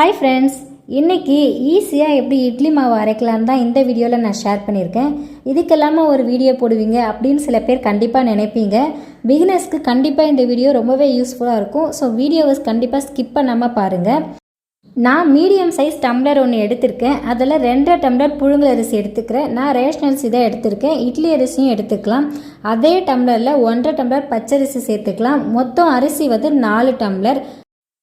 Hi friends இன்றைக்கி ஈஸியாக எப்படி இட்லி மாவு அரைக்கலாம் தான் இந்த வீடியோவில் நான் ஷேர் பண்ணியிருக்கேன். இதுக்கெல்லாமல் ஒரு வீடியோ போடுவீங்க அப்படின்னு சில பேர் கண்டிப்பாக நினைப்பீங்க. பிகினர்ஸ்க்கு கண்டிப்பாக இந்த வீடியோ ரொம்பவே யூஸ்ஃபுல்லாக இருக்கும். ஸோ வீடியோவை கண்டிப்பாக ஸ்கிப் பண்ணாமல் பாருங்கள் நான் மீடியம் சைஸ் டம்ளர் ஒன்று எடுத்திருக்கேன். அதில் ரெண்டரை டம்ளர் புழுங்கல் அரிசி எடுத்துக்கிறேன். நான் ரேஷன் அரிசி தான் எடுத்திருக்கேன். இட்லி அரிசியும் எடுத்துக்கலாம். அதே டம்ளரில் ஒன்றரை டம்ளர் பச்சரிசி சேர்த்துக்கலாம். மொத்தம் அரிசி வந்து நாலு டம்ளர்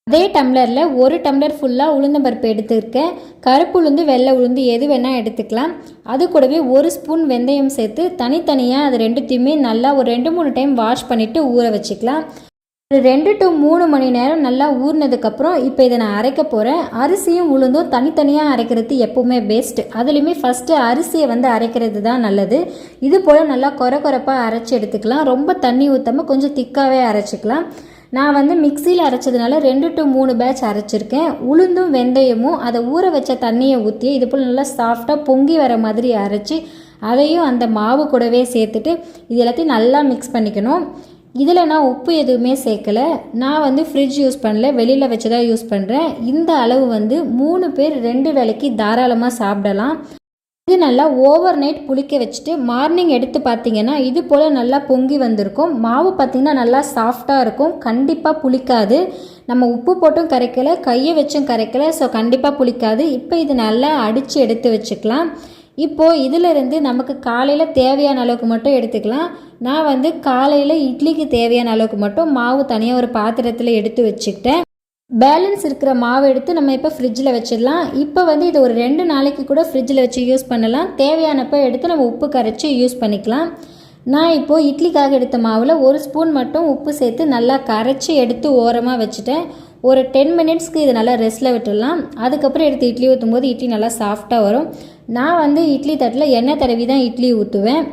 அதே டம்ளரில் ஒரு டம்ளர் ஃபுல்லாக உளுந்தம்பருப்பு எடுத்துருக்கேன். கருப்பு உளுந்து வெள்ளை உளுந்து எது வேணால் எடுத்துக்கலாம். அது கூடவே ஒரு ஸ்பூன் வெந்தயம் சேர்த்து தனித்தனியாக அது ரெண்டுத்தையுமே நல்லா ஒரு ரெண்டு மூணு டைம் வாஷ் பண்ணிவிட்டு ஊற வச்சுக்கலாம். ஒரு ரெண்டு டு மூணு மணி நேரம் நல்லா ஊறினதுக்கப்புறம் இப்போ இதை நான் அரைக்க போகிறேன் அரிசியும் உளுந்தும் தனித்தனியாக அரைக்கிறது எப்போவுமே பெஸ்ட் அதுலேயுமே ஃபஸ்ட்டு அரிசியை வந்து அரைக்கிறது தான் நல்லது. இது போல் நல்லா கொர கொரப்பாக அரைச்சி எடுத்துக்கலாம். ரொம்ப தண்ணி ஊற்றாமல் கொஞ்சம் திக்காகவே அரைச்சிக்கலாம். நான் வந்து மிக்சியில் அரைச்சதுனால ரெண்டு டு மூணு பேட்ச் அரைச்சிருக்கேன். உளுந்தும் வெந்தயமும் அதை ஊற வச்ச தண்ணியை ஊற்றி இது போல் நல்லா சாஃப்டாக பொங்கி வர மாதிரி அரைச்சி அதையும் அந்த மாவு கூடவே சேர்த்துட்டு இது எல்லாத்தையும் நல்லா மிக்ஸ் பண்ணிக்கணும். இதில் நான் உப்பு எதுவுமே சேர்க்கல. நான் வந்து ஃப்ரிட்ஜ் யூஸ் பண்ணல வெளியில் வச்சு தான் யூஸ் பண்ணுறேன் இந்த அளவு வந்து மூணு பேர் ரெண்டு வேளைக்கு தாராளமாக சாப்பிடலாம். இது நல்லா ஓவர் நைட் புளிக்க வச்சுட்டு மார்னிங் எடுத்து பார்த்தீங்கன்னா இது போல் நல்லா பொங்கி வந்திருக்கும். மாவு பார்த்தீங்கன்னா நல்லா சாஃப்டாக இருக்கும். கண்டிப்பாக புளிக்காது. நம்ம உப்பு போட்டும் கரைக்கலை கையை வச்சும் கரைக்கலை ஸோ கண்டிப்பாக புளிக்காது. இப்போ இது நல்லா அடித்து எடுத்து வச்சுக்கலாம். இப்போது இதிலிருந்து நமக்கு காலையில் தேவையான அளவுக்கு மட்டும் எடுத்துக்கலாம். நான் வந்து காலையில் இட்லிக்கு தேவையான அளவுக்கு மட்டும் மாவு தனியாக ஒரு பாத்திரத்தில் எடுத்து வச்சுக்கிட்டேன். பேலன்ஸ் இருக்கிற மாவை எடுத்து நம்ம இப்போ ஃப்ரிட்ஜில் வச்சிடலாம். இப்போ வந்து இதை ஒரு ரெண்டு நாளைக்கு கூட ஃப்ரிட்ஜில் வச்சு யூஸ் பண்ணலாம். தேவையானப்போ எடுத்து நம்ம உப்பு கரைச்சி யூஸ் பண்ணிக்கலாம். நான் இப்போது இட்லிக்காக எடுத்த மாவில் ஒரு ஸ்பூன் மட்டும் உப்பு சேர்த்து நல்லா கரைச்சி எடுத்து ஓரமாக வச்சுட்டேன். ஒரு டென் மினிட்ஸ்க்கு இதை நல்லா ரெஸ்ட்டில் விட்டுடலாம். அதுக்கப்புறம் எடுத்து இட்லி ஊற்றும் போது இட்லி நல்லா சாஃப்டாக வரும். நான் வந்து இட்லி தட்டில் எண்ணெய் தடவி தான் இட்லி ஊற்றுவேன்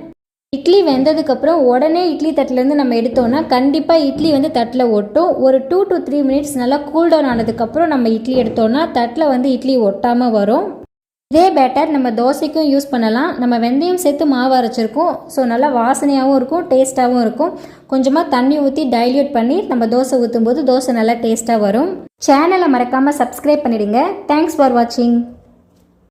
இட்லி வெந்ததுக்கப்புறம் உடனே இட்லி தட்டிலேருந்து நம்ம எடுத்தோம்னா கண்டிப்பாக இட்லி வந்து தட்டில் ஒட்டும். ஒரு டூ டு த்ரீ மினிட்ஸ் நல்லா கூல் டவுன் ஆனதுக்கப்புறம் நம்ம இட்லி எடுத்தோம்னா தட்டில் வந்து இட்லி ஒட்டாமல் வரும். இதே பேட்டர் நம்ம தோசைக்கும் யூஸ் பண்ணலாம். நம்ம வெந்தயம் சேர்த்து மாவு அரைச்சிருக்கோம். ஸோ நல்லா வாசனையாகவும் இருக்கும் டேஸ்ட்டாகவும் இருக்கும். கொஞ்சமாக தண்ணி ஊற்றி டைல்யூட் பண்ணி நம்ம தோசை ஊற்றும் போது தோசை நல்லா டேஸ்ட்டாக வரும். சேனலை மறக்காமல் சப்ஸ்கிரைப் பண்ணிடுங்க. தேங்க்ஸ் ஃபார் வாட்சிங்